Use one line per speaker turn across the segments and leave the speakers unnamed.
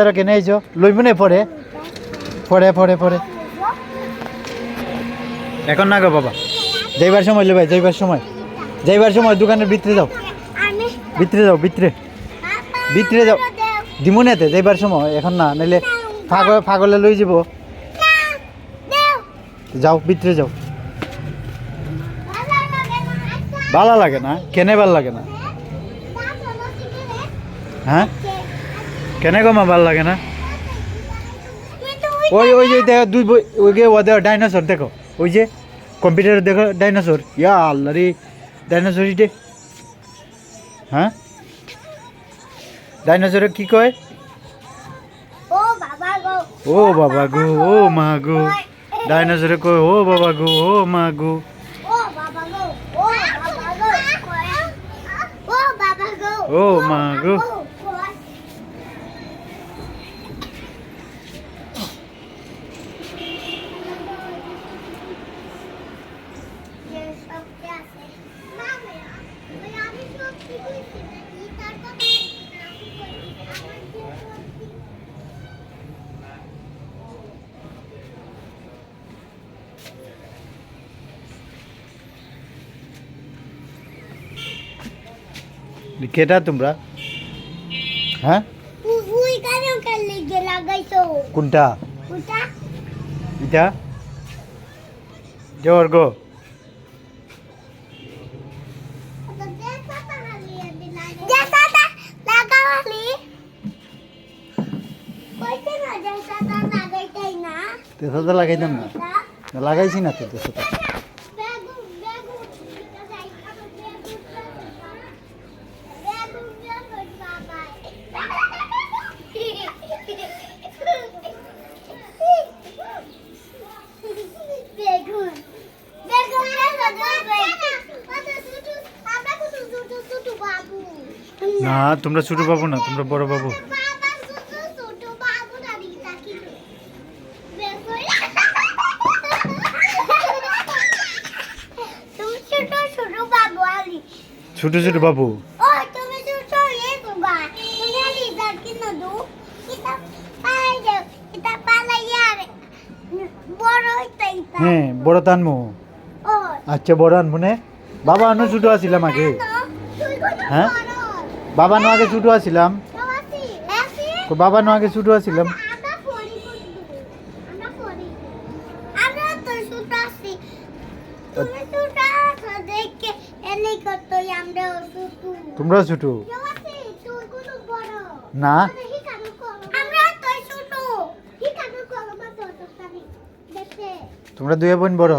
তারা কেনে আইছো। লইব না পরে। পরে পরে পরে। এখন না গো বাবা। যাইবার সময় লইবা যাইবার সময়। যাইবার সময় দোকানের ভিতরে যাও। ভিতরে যাও ভিতরে। ভিতরে যাও। দিমুনেতে যাইবার সময়। এখন না নাইলে ফাগল ফাগলে লই যাব। যাও ভিতরে যাও। ভালো লাগে না কেনে ভালো লাগে না। হ্যাঁ? কেনে গো মা ভালো লাগে না? ওই ওই যে দেখো দুই বই- ওই গে ও দেখো ডাইনোসর দেখো। ওই যে কম্পিউটারে দেখো ডাইনোসর ইয়া আল্লাহ রে ডাইনোসর ইটে হ্যাঁ? ডাইনোসরে কি কয়?
ও বাবা গো।
ও বাবা গো ও মা গো। ডাইনোসরে কয় ও বাবা গো ও মা গো।
ও বাবা গো ও বাবা গো ও বাবা গো
ও মা গো। কেটা তোমরা? হ্যাঁ? কোনটা? ইটা জোর গো। তেসাদা লাগাইতাম না। লাগাইছি না তো
তেসাদা
না তোমরা ছোট বাবু না তোমরা বড় বাবু।
ছোট ছোট বাবু।
হ্যাঁ বড় টানমু আচ্ছা বড় আনব নে। বাবা আনো ছোট আছিলাম আগে। হ্যাঁ? বাবা নো আগে ছোট তো বাবা নো আগে ছোট আছিলাম। তোমরা ছোট? না? তোমরা দুই বোন বড়।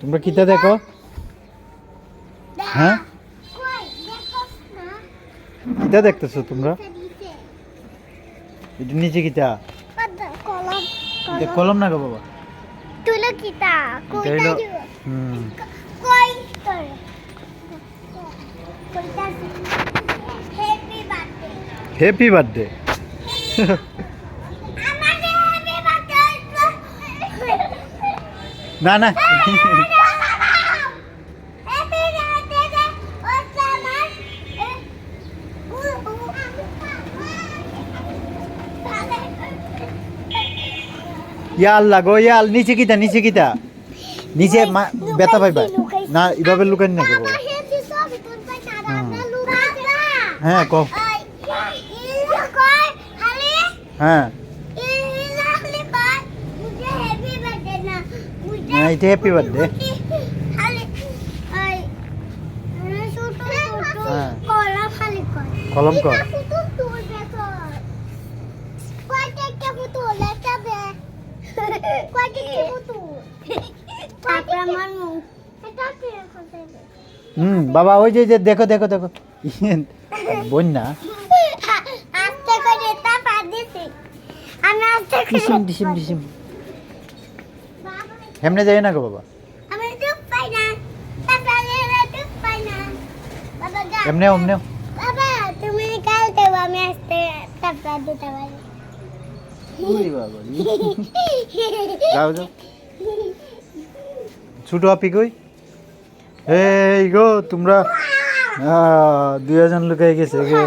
তোমরা কিতা দেখো? হ্যাঁ? কিতা দেখতেছো তোমরা? এটা নিচে কিতা
কলম
কলম না গো বাবা?
তুলো কিতা
হুম।
কই হ্যাপি বার্থডে
হ্যাপি বার্থডে
আমাদের হ্যাপি বার্থডে
না না
হ্যাপি বার্থডে ও সামান
ইয়া আল্লাহ গো ইয়া নিচে কিতা নিচে কিতা? নিচে মা- ব্যথা পাইবা। না এভাবে লুকানি না বাবা হ্যাঁ কও হ্যাঁ। হ্যাঁ এটা হ্যাপি বার্থডে। কলম কর
তারপর আমার মুখ এটা কি এখন
হুম বাবা ওই যে যে দেখো দেখো দেখো। বোন না। ডিসিম ডিসিম ডিসিম। হেমনে যাই না গো বাবা?
বাবা
এমনে অমনে
বাবা তুমি কাল দেবো আমি আসতে তারপর দিতে পারি।
যাও যাও। ছোট আপি কই? এই গো তোমরা আহ, দুইজন লুকাই গেছে গে।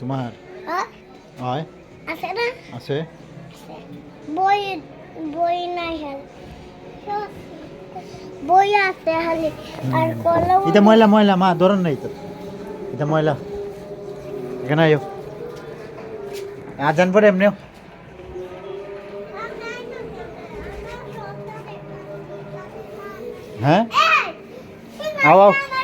তোমার?
হ্যাঁ? আছে না?
আছে।
বই বই নাই বই আছে খালি। আর কলম
এটা ময়লা ময়লা মা ধরন নাই তো। এটা ময়লা। ગણાયો આ જાનપર એમને. હે? આવો આવો.